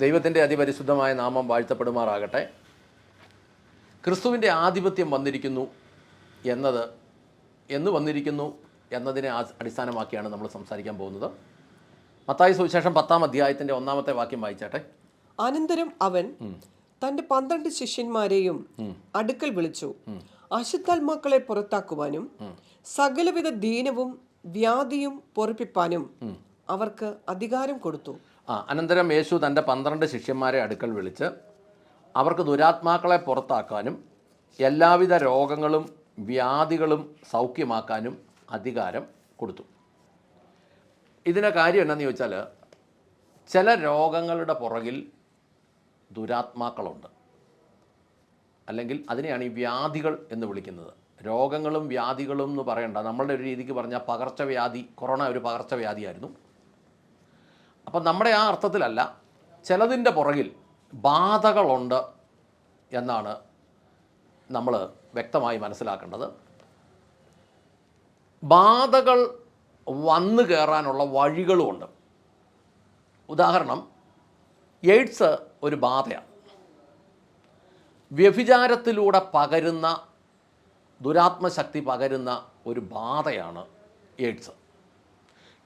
ദൈവത്തിന്റെ അതിപരിശുദ്ധമായ നാമം വാഴ്ത്തപ്പെടുമാറാകട്ടെ. ക്രിസ്തുവിന്റെ ആധിപത്യം വന്നിരിക്കുന്നു എന്നത് എന്ന് വന്നിരിക്കുന്നു എന്നതിനെ അടിസ്ഥാനമാക്കിയാണ് നമ്മൾ സംസാരിക്കാൻ പോകുന്നത്. മത്തായി സുവിശേഷം പത്താം അധ്യായത്തിന്റെ ഒന്നാമത്തെ വാക്യം വായിച്ചാട്ടെ. അനന്തരം അവൻ തന്റെ പന്ത്രണ്ട് ശിഷ്യന്മാരെയും അടുക്കൽ വിളിച്ചു. അശുദ്ധാത്മാക്കളെ പുറത്താക്കുവാനും സകലവിധ ദീനവും വ്യാധിയും പൊറപ്പിപ്പാനും അവർക്ക് അധികാരം കൊടുത്തു. ആ അനന്തരം യേശു തന്റെ പന്ത്രണ്ട് ശിഷ്യന്മാരെ അടുക്കൽ വിളിച്ച് അവർക്ക് ദുരാത്മാക്കളെ പുറത്താക്കാനും എല്ലാവിധ രോഗങ്ങളും വ്യാധികളും സൗഖ്യമാക്കാനും അധികാരം കൊടുത്തു. ഇതിന്റെ കാര്യം എന്നാന്ന് ചോദിച്ചാൽ ചില രോഗങ്ങളുടെ പുറകിൽ ദുരാത്മാക്കളുണ്ട്. അല്ലെങ്കിൽ അതിനെയാണ് ഈ വ്യാധികൾ എന്ന് വിളിക്കുന്നത്. രോഗങ്ങളും വ്യാധികളും എന്ന് പറയണ്ട. നമ്മളുടെ ഒരു രീതിക്ക് പറഞ്ഞാൽ പകർച്ചവ്യാധി കൊറോണ ഒരു പകർച്ചവ്യാധിയായിരുന്നു. അപ്പം നമ്മുടെ ആ അർത്ഥത്തിലല്ല ചിലതിന്റെ പുറകിൽ ബാധകളുണ്ട് എന്നാണ് നമ്മൾ വ്യക്തമായി മനസ്സിലാക്കേണ്ടത്. ബാധകൾ വന്നു കയറാനുള്ള വഴികളുമുണ്ട് ഉദാഹരണം എയ്ഡ്സ് ഒരു ബാധയാണ്. വ്യഭിചാരത്തിലൂടെ പകരുന്ന ദുരാത്മശക്തി പകരുന്ന ഒരു ബാധയാണ് എയ്ഡ്സ്.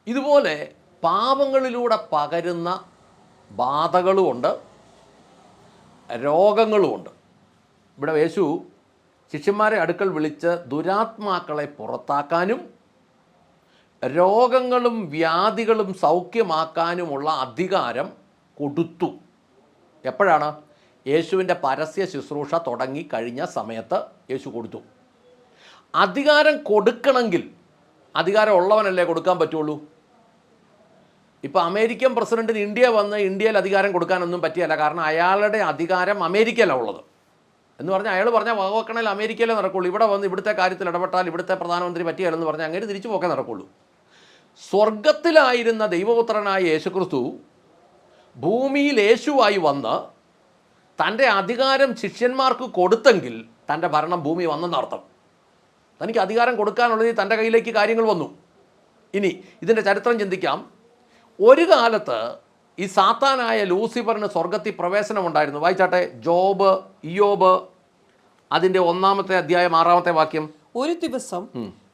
ഇതുപോലെ പാപങ്ങളിലൂടെ പകരുന്ന ബാധകളുമുണ്ട് രോഗങ്ങളുമുണ്ട്. ഇവിടെ യേശു ശിഷ്യന്മാരെ അടുക്കൽ വിളിച്ച് ദുരാത്മാക്കളെ പുറത്താക്കാനും രോഗങ്ങളും വ്യാധികളും സൗഖ്യമാക്കാനുമുള്ള അധികാരം കൊടുത്തു. എപ്പോഴാണ്? യേശുവിന്റെ പരസ്യ ശുശ്രൂഷ തുടങ്ങി കഴിഞ്ഞ സമയത്ത് യേശു കൊടുത്തു. അധികാരം കൊടുക്കണമെങ്കിൽ അധികാരം ഉള്ളവനല്ലേ കൊടുക്കാൻ പറ്റുള്ളൂ? ഇപ്പോൾ അമേരിക്കൻ പ്രസിഡന്റിന് ഇന്ത്യ വന്ന് ഇന്ത്യയിൽ അധികാരം കൊടുക്കാനൊന്നും പറ്റിയല്ല. കാരണം അയാളുടെ അധികാരം അമേരിക്കയിലാണ് ഉള്ളത്. എന്ന് പറഞ്ഞാൽ അയാൾ പറഞ്ഞാൽ വകവെക്കണേൽ അമേരിക്കയിലേ നടക്കുള്ളൂ. ഇവിടെ വന്ന് ഇവിടുത്തെ കാര്യത്തിൽ ഇടപെട്ടാൽ ഇവിടുത്തെ പ്രധാനമന്ത്രി പറ്റിയാലെന്ന് പറഞ്ഞാൽ അങ്ങനെ തിരിച്ചു പോക്കേ നടക്കുള്ളൂ. സ്വർഗത്തിലായിരുന്ന ദൈവപുത്രനായ യേശുക്രിസ്തു ഭൂമിയിൽ യേശുവായി വന്ന് തന്റെ അധികാരം ശിഷ്യന്മാർക്ക് കൊടുത്തെങ്കിൽ തന്റെ ഭരണം ഭൂമി വന്നെന്നർത്ഥം തനിക്ക് അധികാരം കൊടുക്കാനുള്ളത് തന്റെ കയ്യിലേക്ക് കാര്യങ്ങൾ വന്നു. ഇനി ഇതിന്റെ ചരിത്രം ചിന്തിക്കാം. ഒരു കാലത്ത് ഈ സാത്താനായ ലൂസിഫറിന് സ്വർഗത്തിൽ പ്രവേശനം ഉണ്ടായിരുന്നു വായിച്ചാട്ടെ ജോബ് ഇയോബ് അതിന്റെ ഒന്നാമത്തെ അധ്യായം ആറാമത്തെ വാക്യം. ഒരു ദിവസം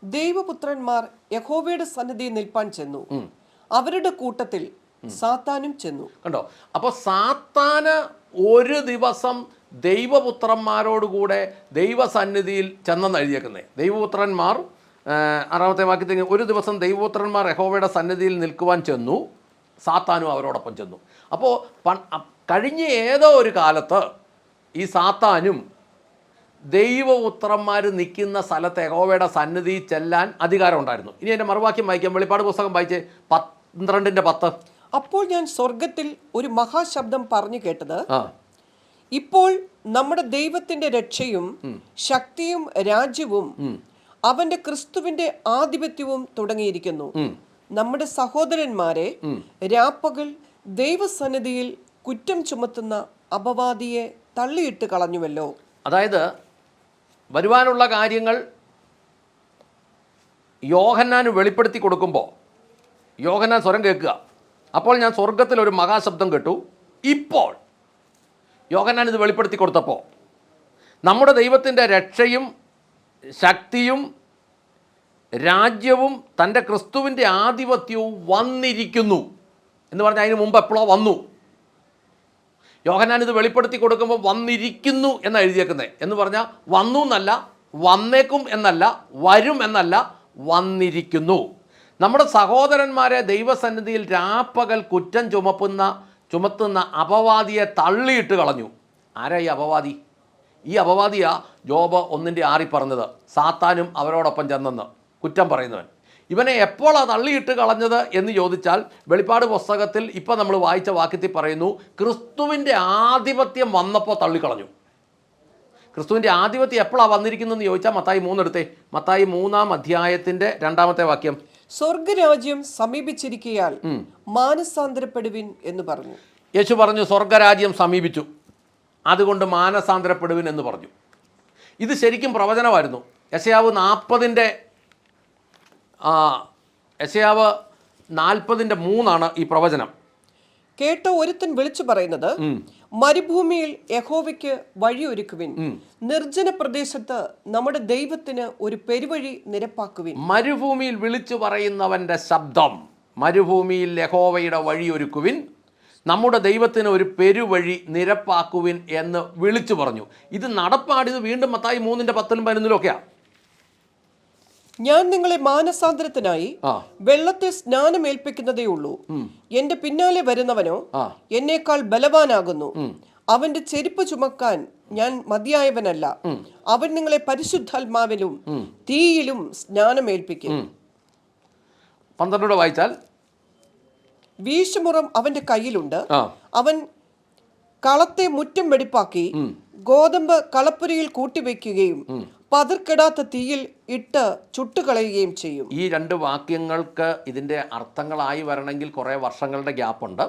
ദൈവപുത്രന്മാർ യഹോവയുടെ സന്നിധി നിൽപ്പാൻ ചെന്നു. അവരുടെ കൂട്ടത്തിൽ സാത്താനും ചെന്നു. കണ്ടോ? അപ്പോൾ സാത്താന് ഒരു ദിവസം ദൈവപുത്രന്മാരോടുകൂടെ ദൈവസന്നിധിയിൽ ചെന്നെന്ന് എഴുതിയേക്കുന്നത് ദൈവപുത്രന്മാർ ആറാമത്തെ വാക്യത്തിൽ ഒരു ദിവസം ദൈവപുത്രന്മാർ യഹോവയുടെ സന്നിധിയിൽ നിൽക്കുവാൻ ചെന്നു. സാത്താനും അവരോടൊപ്പം ചെന്നു. അപ്പോൾ കഴിഞ്ഞ ഏതോ ഒരു കാലത്ത് ഈ സാത്താനും ദൈവപുത്രന്മാർ നിൽക്കുന്ന സ്ഥലത്ത് യഹോവയുടെ സന്നിധി ചെല്ലാൻ അധികാരം ഉണ്ടായിരുന്നു. ഇനി എന്റെ മറുവാക്യം വായിക്കാം. വെളിപ്പാട് പുസ്തകം വായിച്ച് പന്ത്രണ്ടിന്റെ പത്ത്. അപ്പോൾ ഞാൻ സ്വർഗത്തിൽ ഒരു മഹാശബ്ദം പറഞ്ഞു കേട്ടത് ഇപ്പോൾ നമ്മുടെ ദൈവത്തിന്റെ രക്ഷയും ശക്തിയും രാജ്യവും അവന്റെ ക്രിസ്തുവിന്റെ ആധിപത്യവും തുടങ്ങിയിരിക്കുന്നു. നമ്മുടെ സഹോദരന്മാരെ രാപ്പകൽ ദൈവസന്നിധിയിൽ കുറ്റം ചുമത്തുന്ന അപവാദിയെ തള്ളിയിട്ട് കളഞ്ഞുവല്ലോ. അതായത് വരുവാനുള്ള കാര്യങ്ങൾ യോഹന്നാന് വെളിപ്പെടുത്തി കൊടുക്കുമ്പോൾ യോഹന്നാൻ സ്വരം കേൾക്കുക. അപ്പോൾ ഞാൻ സ്വർഗത്തിൽ ഒരു മഹാശബ്ദം കേട്ടു. ഇപ്പോൾ യോഹന്നാൻ ഇത് വെളിപ്പെടുത്തി കൊടുത്തപ്പോൾ നമ്മുടെ ദൈവത്തിന്റെ രക്ഷയും ശക്തിയും രാജ്യവും തന്റെ ക്രിസ്തുവിന്റെ ആധിപത്യവും വന്നിരിക്കുന്നു എന്ന് പറഞ്ഞാൽ അതിന് മുമ്പ് എപ്പോഴോ വന്നു. യോഹന്നാൻ ഇത് വെളിപ്പെടുത്തി കൊടുക്കുമ്പോൾ വന്നിരിക്കുന്നു എന്ന് എഴുതിയേക്കുന്നത്. എന്ന് പറഞ്ഞാൽ വന്നു എന്നല്ല വന്നേക്കും എന്നല്ല വരും എന്നല്ല വന്നിരിക്കുന്നു. നമ്മുടെ സഹോദരന്മാരെ ദൈവസന്നിധിയിൽ രാപ്പകൽ കുറ്റം ചുമപ്പുന്ന ചുമത്തുന്ന അപവാദിയെ തള്ളിയിട്ട് കളഞ്ഞു. ആരാ ഈ അപവാദി? ഈ അപവാദിയാ ജോബ് ഒന്നിന്റെ ആറി പറഞ്ഞത് സാത്താനും അവരോടൊപ്പം ചെന്നെന്ന് കുറ്റം പറയുന്നവൻ. ഇവനെ എപ്പോഴാണ് തള്ളിയിട്ട് കളഞ്ഞത് എന്ന് ചോദിച്ചാൽ വെളിപ്പാട് പുസ്തകത്തിൽ ഇപ്പം നമ്മൾ വായിച്ച വാക്യത്തിൽ പറയുന്നു ക്രിസ്തുവിന്റെ ആധിപത്യം വന്നപ്പോൾ തള്ളിക്കളഞ്ഞു. ക്രിസ്തുവിന്റെ ആധിപത്യം എപ്പോഴാണ് വന്നിരിക്കുന്നതെന്ന് ചോദിച്ചാൽ മത്തായി മൂന്നെടുത്തേ. മത്തായി മൂന്നാം അധ്യായത്തിന്റെ രണ്ടാമത്തെ വാക്യം. സ്വർഗരാജ്യം സമീപിച്ചിരിക്കയാൽ മാനസാന്തരപ്പെടുവിൻ എന്ന് പറഞ്ഞു. യേശു പറഞ്ഞു സ്വർഗരാജ്യം സമീപിച്ചു. അതുകൊണ്ട് മാനസാന്തരപ്പെടുവിൻ എന്ന് പറഞ്ഞു. ഇത് ശരിക്കും പ്രവചനമായിരുന്നു. യശയാവ് നാൽപ്പതിന്റെ യശയാവ് നാൽപ്പതിന്റെ മൂന്നാണ് ഈ പ്രവചനം. കേട്ട ഒരുത്തൻ വിളിച്ചു പറയുന്നത് മരുഭൂമിയിൽ യഹോവയ്ക്ക് വഴിയൊരുക്കുവിൻ. നിർജന പ്രദേശത്ത് നമ്മുടെ ദൈവത്തിന് ഒരു പെരുവഴി നിരപ്പാക്കുവിൻ. മരുഭൂമിയിൽ വിളിച്ചു പറയുന്നവന്റെ ശബ്ദം മരുഭൂമിയിൽ യഹോവയുടെ വഴിയൊരുക്കുവിൻ. നമ്മുടെ ദൈവത്തിന് ഒരു പെരുവഴി നിരപ്പാക്കുവിൻ എന്ന് വിളിച്ചു പറഞ്ഞു. ഇത് നടപ്പാടിയത് വീണ്ടും മത്തായി മൂന്നിന്റെ പത്തിലും പതിനൊന്നിലും ഒക്കെയാണ് ഞാൻ നിങ്ങളെ മാനസാന്തരത്തിനായി വെള്ളത്തെ സ്നാനമേൽപ്പിക്കുന്നതേ ഉള്ളൂ. എന്റെ പിന്നാലെ വരുന്നവനോ. എന്നേക്കാൾ ബലവാനാകുന്നു. അവന്റെ ചെരുപ്പ് ചുമക്കാൻ ഞാൻ മതിയായവനല്ല. അവൻ നിങ്ങളെ പരിശുദ്ധാത്മാവിലും തീയിലും സ്നാനമേൽപ്പിക്കും. പന്ത്രണ്ടോടെ വായിച്ചാൽ വീശുമുറം അവന്റെ കയ്യിലുണ്ട്. അവൻ കളത്തെ മുറ്റം വെടിപ്പാക്കി ഗോതമ്പ് കളപ്പുരയിൽ കൂട്ടിവെക്കുകയും പതിർക്കിടാത്ത തീയിൽ ഇട്ട് ചുട്ടുകളയുകയും ചെയ്യും. ഈ രണ്ട് വാക്യങ്ങൾക്ക് ഇതിന്റെ അർത്ഥങ്ങളായി വരണമെങ്കിൽ കുറേ വർഷങ്ങളുടെ ഗ്യാപ്പുണ്ട്.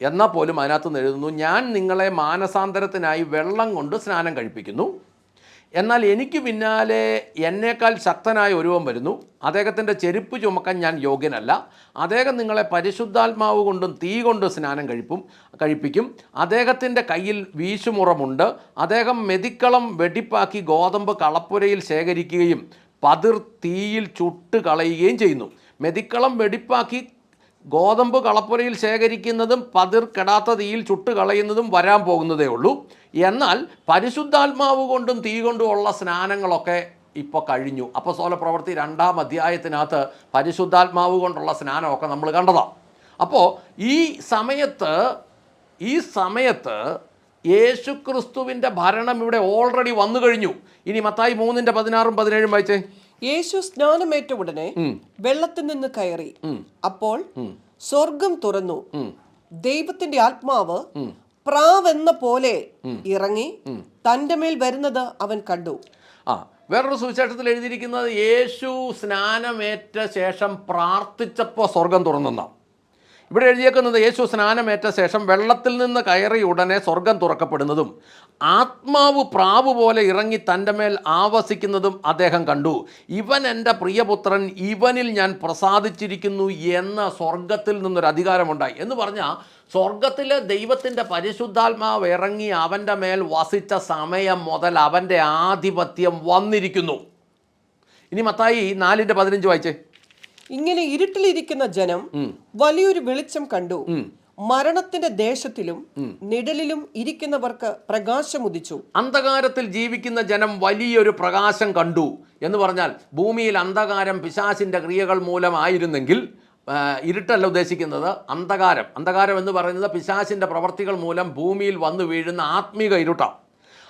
എന്നാൽ പോലും അതിനകത്ത് നിന്ന് എഴുതുന്നു ഞാൻ നിങ്ങളെ മാനസാന്തരത്തിനായി വെള്ളം കൊണ്ട് സ്നാനം കഴിപ്പിക്കുന്നു. എന്നാൽ എനിക്ക് പിന്നാലെ എന്നേക്കാൾ ശക്തനായ ഒരുവൻ വരുന്നു. അദ്ദേഹത്തിന്റെ ചെരുപ്പ് ചുമക്കാൻ ഞാൻ യോഗ്യനല്ല. അദ്ദേഹം നിങ്ങളെ പരിശുദ്ധാത്മാവ് കൊണ്ടും തീ കൊണ്ടും സ്നാനം കഴിപ്പും കഴിപ്പിക്കും. അദ്ദേഹത്തിന്റെ കയ്യിൽ വീശുമുറമുണ്ട്. അദ്ദേഹം മെതിക്കളം വെടിപ്പാക്കി ഗോതമ്പ് കളപ്പുരയിൽ ശേഖരിക്കുകയും പതിർ തീയിൽ ചുട്ട് കളയുകയും ചെയ്യുന്നു. മെതിക്കളം വെടിപ്പാക്കി ഗോതമ്പ് കളപ്പുരയിൽ ശേഖരിക്കുന്നതും പതിർ കെടാത്ത തീയിൽ ചുട്ട് കളയുന്നതും വരാൻ പോകുന്നതേ ഉള്ളൂ. എന്നാൽ പരിശുദ്ധാത്മാവ് കൊണ്ടും തീ കൊണ്ടുമുള്ള സ്നാനങ്ങളൊക്കെ ഇപ്പോൾ കഴിഞ്ഞു. അപ്പോൾ സോല പ്രവൃത്തി രണ്ടാം അധ്യായത്തിനകത്ത് പരിശുദ്ധാത്മാവ് കൊണ്ടുള്ള സ്നാനമൊക്കെ നമ്മൾ കണ്ടതാണ് അപ്പോൾ ഈ സമയത്ത് ഈ സമയത്ത് യേശുക്രിസ്തുവിന്റെ ഭരണം ഇവിടെ ഓൾറെഡി വന്നു കഴിഞ്ഞു. ഇനി മത്തായി മൂന്നിന്റെ പതിനാറും പതിനേഴും വായിച്ചേ. യേശു സ്നാനമേറ്റ ഉടനെ വെള്ളത്തിൽ നിന്ന് കയറി. അപ്പോൾ സ്വർഗം തുറന്നു. ദൈവത്തിന്റെ ആത്മാവ് പ്രാവെന്ന പോലെ ഇറങ്ങി തന്റെ മേൽ വരുന്നത് അവൻ കണ്ടു. ആ വേറൊരു സുവിശേഷത്തിൽ എഴുതിയിരിക്കുന്നത് യേശു സ്നാനമേറ്റ ശേഷം പ്രാർത്ഥിച്ചപ്പോൾ സ്വർഗം തുറന്നെന്നാണ്. ഇവിടെ എഴുതിയേക്കുന്നത് യേശു സ്നാനമേറ്റ ശേഷം വെള്ളത്തിൽ നിന്ന് കയറി ഉടനെ സ്വർഗം തുറക്കപ്പെടുന്നതും ആത്മാവ് പ്രാവ് പോലെ ഇറങ്ങി തന്റെ മേൽ ആവസിക്കുന്നതും അദ്ദേഹം കണ്ടു. ഇവൻ എന്റെ പ്രിയപുത്രൻ ഇവനിൽ ഞാൻ പ്രസാദിച്ചിരിക്കുന്നു എന്ന സ്വർഗത്തിൽ നിന്നൊരു അധികാരമുണ്ടായി. എന്ന് പറഞ്ഞാൽ സ്വർഗത്തിലെ ദൈവത്തിന്റെ പരിശുദ്ധാത്മാവ് ഇറങ്ങി അവന്റെ മേൽ വസിച്ച സമയം മുതൽ അവന്റെ ആധിപത്യം വന്നിരിക്കുന്നു. ഇനി മത്തായി നാലിന്റെ പതിനഞ്ച് വായിച്ചേ. ഇങ്ങനെ ഇരുട്ടിലിരിക്കുന്ന ജനം വലിയൊരു വെളിച്ചം കണ്ടു. മരണത്തിന്റെ ദേശത്തിലും നിഴലിലും ഇരിക്കുന്നവർക്ക് പ്രകാശം ഉദിച്ചു. അന്ധകാരത്തിൽ ജീവിക്കുന്ന ജനം വലിയൊരു പ്രകാശം കണ്ടു. എന്ന് പറഞ്ഞാൽ ഭൂമിയിൽ അന്ധകാരം പിശാസിന്റെ ക്രിയകൾ മൂലമായിരുന്നെങ്കിൽ ഇരുട്ടല്ല ഉദ്ദേശിക്കുന്നത് അന്ധകാരം. അന്ധകാരം എന്ന് പറയുന്നത് പിശാസിന്റെ പ്രവർത്തികൾ മൂലം ഭൂമിയിൽ വന്നു വീഴുന്ന ആത്മീക ഇരുട്ടാണ്.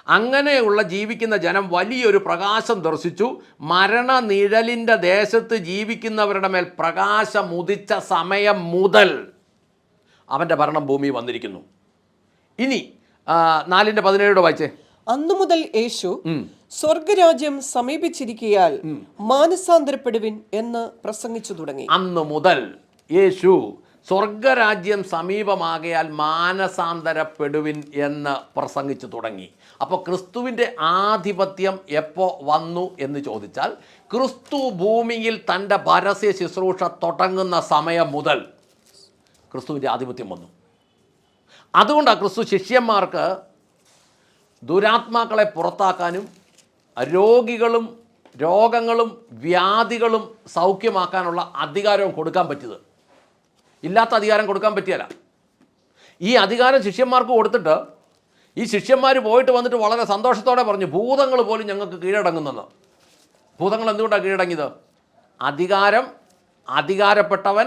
അങ്ങനെയുള്ള ജീവിക്കുന്ന ജനം വലിയൊരു പ്രകാശം ദർശിച്ചു. മരണനിഴലിന്റെ ദേശത്ത് ജീവിക്കുന്നവരുടെ മേൽ പ്രകാശമുദിച്ച സമയം മുതൽ അവന്റെ ഭരണം ഭൂമി വന്നിരിക്കുന്നു. ഇനി നാലിന്റെ പതിനേഴോട് വായിച്ചേ. അന്നു മുതൽ യേശു സ്വർഗരാജ്യം സമീപിച്ചിരിക്കയാൽ മാനസാന്തരപ്പെടുവിൻ എന്ന് പ്രസംഗിച്ചു തുടങ്ങി. അന്നു മുതൽ യേശു സ്വർഗരാജ്യം സമീപമാകയാൽ മാനസാന്തരപ്പെടുവിൻ എന്ന് പ്രസംഗിച്ചു തുടങ്ങി. അപ്പോൾ ക്രിസ്തുവിന്റെ ആധിപത്യം എപ്പോൾ വന്നു എന്ന് ചോദിച്ചാൽ ക്രിസ്തു ഭൂമിയിൽ തന്റെ പരസ്യ ശുശ്രൂഷ തുടങ്ങുന്ന സമയം മുതൽ ക്രിസ്തുവിന്റെ ആധിപത്യം വന്നു. അതുകൊണ്ടാണ് ക്രിസ്തു ശിഷ്യന്മാർക്ക് ദുരാത്മാക്കളെ പുറത്താക്കാനും രോഗികളും രോഗങ്ങളും വ്യാധികളും സൗഖ്യമാക്കാനുള്ള അധികാരവും കൊടുക്കാൻ പറ്റിയത്. ഇല്ലാത്ത അധികാരം കൊടുക്കാൻ പറ്റിയല്ല. ഈ അധികാരം ശിഷ്യന്മാർക്ക് കൊടുത്തിട്ട് ഈ ശിഷ്യന്മാർ പോയിട്ട് വന്നിട്ട് വളരെ സന്തോഷത്തോടെ പറഞ്ഞു ഭൂതങ്ങൾ പോലും ഞങ്ങൾക്ക് കീഴടങ്ങുന്നെന്ന് ഭൂതങ്ങൾ എന്തുകൊണ്ടാണ് കീഴടങ്ങിയത്? അധികാരം അധികാരപ്പെട്ടവൻ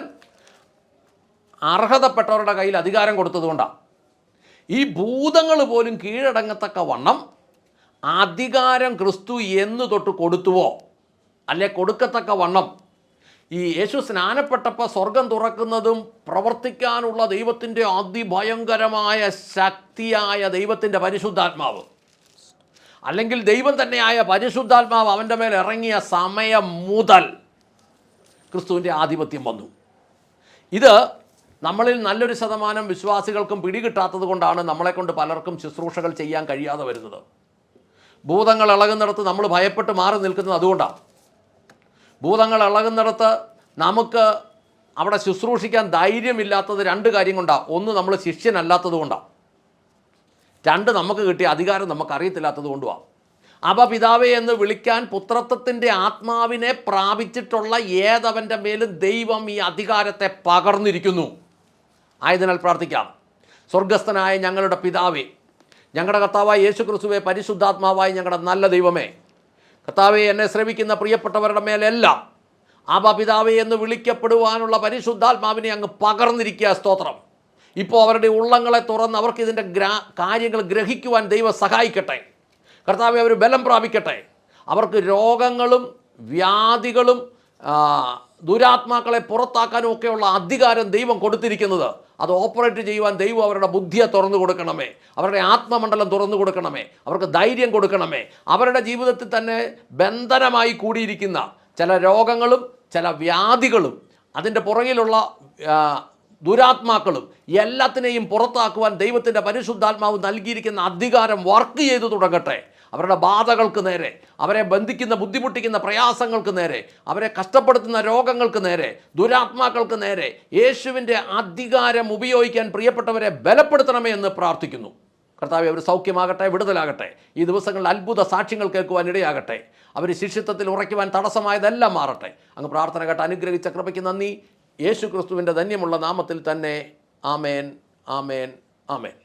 അർഹതപ്പെട്ടവരുടെ കയ്യിൽ അധികാരം കൊടുത്തതുകൊണ്ടാണ് ഈ ഭൂതങ്ങൾ പോലും കീഴടങ്ങത്തക്ക വണ്ണം അധികാരം ക്രിസ്തു എന്ന് തൊട്ട് കൊടുത്തുവോ? അല്ലെ കൊടുക്കത്തക്ക വണ്ണം ഈ യേശു സ്നാനപ്പെട്ടപ്പോൾ സ്വർഗം തുറക്കുന്നതും പ്രവർത്തിക്കാനുള്ള ദൈവത്തിന്റെ അതിഭയങ്കരമായ ശക്തിയായ ദൈവത്തിന്റെ പരിശുദ്ധാത്മാവ്. അല്ലെങ്കിൽ ദൈവം തന്നെയായ പരിശുദ്ധാത്മാവ് അവന്റെ മേൽ ഇറങ്ങിയ സമയം മുതൽ ക്രിസ്തുവിന്റെ ആധിപത്യം വന്നു. ഇത് നമ്മളിൽ നല്ലൊരു ശതമാനം വിശ്വാസികൾക്കും പിടികിട്ടാത്തത് കൊണ്ടാണ് നമ്മളെക്കൊണ്ട് പലർക്കും ശുശ്രൂഷകൾ ചെയ്യാൻ കഴിയാതെ വരുന്നത്. ഭൂതങ്ങൾ ഇളകുന്നിടത്ത് നമ്മൾ ഭയപ്പെട്ട് മാറി നിൽക്കുന്നത് അതുകൊണ്ടാണ്. ഭൂതങ്ങൾ ഇളകുന്നിടത്ത് നമുക്ക് അവിടെ ശുശ്രൂഷിക്കാൻ ധൈര്യമില്ലാത്തത് രണ്ട് കാര്യം കൊണ്ടാണ് ഒന്ന് നമ്മൾ ശിഷ്യനല്ലാത്തത് കൊണ്ടാണ് രണ്ട് നമുക്ക് കിട്ടിയ അധികാരം നമുക്ക് അറിയത്തില്ലാത്തത് കൊണ്ടുമാണ് അപ പിതാവേ എന്ന് വിളിക്കാൻ പുത്രത്വത്തിന്റെ ആത്മാവിനെ പ്രാപിച്ചിട്ടുള്ള ഏതവന്റെ മേലും ദൈവം ഈ അധികാരത്തെ പകർന്നിരിക്കുന്നു. ആയതിനാൽ പ്രാർത്ഥിക്കാം. സ്വർഗസ്ഥനായ ഞങ്ങളുടെ പിതാവേ ഞങ്ങളുടെ കർത്താവായ യേശു ക്രിസ്തുവെ പരിശുദ്ധാത്മാവായി ഞങ്ങളുടെ നല്ല ദൈവമേ കർത്താവെ എന്നെ ശ്രമിക്കുന്ന പ്രിയപ്പെട്ടവരുടെ മേലെല്ലാം ആബ പിതാവേ എന്ന് വിളിക്കപ്പെടുവാനുള്ള പരിശുദ്ധാത്മാവിനെ അങ്ങ് പകർന്നിരിക്കുക സ്തോത്രം. ഇപ്പോൾ അവരുടെ ഉള്ളങ്ങളെ തുറന്ന് അവർക്ക് ഇതിന്റെ ഗ്രാ കാര്യങ്ങൾ ഗ്രഹിക്കുവാൻ ദൈവം സഹായിക്കട്ടെ. കർത്താവെ അവർ ബലം പ്രാപിക്കട്ടെ. അവർക്ക് രോഗങ്ങളും വ്യാധികളും ദുരാത്മാക്കളെ പുറത്താക്കാനും ഒക്കെയുള്ള അധികാരം ദൈവം കൊടുത്തിരിക്കുന്നത് അത് ഓപ്പറേറ്റ് ചെയ്യുവാൻ ദൈവം അവരുടെ ബുദ്ധിയെ തുറന്നു കൊടുക്കണമേ. അവരുടെ ആത്മമണ്ഡലം തുറന്നു കൊടുക്കണമേ. അവർക്ക് ധൈര്യം കൊടുക്കണമേ. അവരുടെ ജീവിതത്തിൽ തന്നെ ബന്ധനമായി കൂടിയിരിക്കുന്ന ചില രോഗങ്ങളും ചില വ്യാധികളും അതിന്റെ പുറകിലുള്ള ദുരാത്മാക്കളും എല്ലാത്തിനെയും പുറത്താക്കുവാൻ ദൈവത്തിന്റെ പരിശുദ്ധാത്മാവ് നൽകിയിരിക്കുന്ന അധികാരം വർക്ക് ചെയ്തു തുടങ്ങട്ടെ. അവരുടെ ബാധകൾക്ക് നേരെ അവരെ ബന്ധിക്കുന്ന ബുദ്ധിമുട്ടിക്കുന്ന പ്രയാസങ്ങൾക്ക് നേരെ അവരെ കഷ്ടപ്പെടുത്തുന്ന രോഗങ്ങൾക്ക് നേരെ ദുരാത്മാക്കൾക്ക് നേരെ യേശുവിന്റെ അധികാരം ഉപയോഗിക്കാൻ പ്രിയപ്പെട്ടവരെ ബലപ്പെടുത്തണമേ എന്ന് പ്രാർത്ഥിക്കുന്നു. കർത്താവ് അവർ സൗഖ്യമാകട്ടെ വിടുതലാകട്ടെ ഈ ദിവസങ്ങളിൽ അത്ഭുത സാക്ഷ്യങ്ങൾ കേൾക്കുവാൻ ഇടയാകട്ടെ അവർ ശിഷ്യത്വത്തിൽ ഉറയ്ക്കുവാൻ തടസ്സമായതെല്ലാം മാറട്ടെ. അങ്ങ് പ്രാർത്ഥന കേട്ട് അനുഗ്രഹിച്ച കൃപയ്ക്ക് നന്ദി. യേശു ക്രിസ്തുവിന്റെ ധന്യമുള്ള നാമത്തിൽ തന്നെ ആമേൻ ആമേൻ ആമേൻ.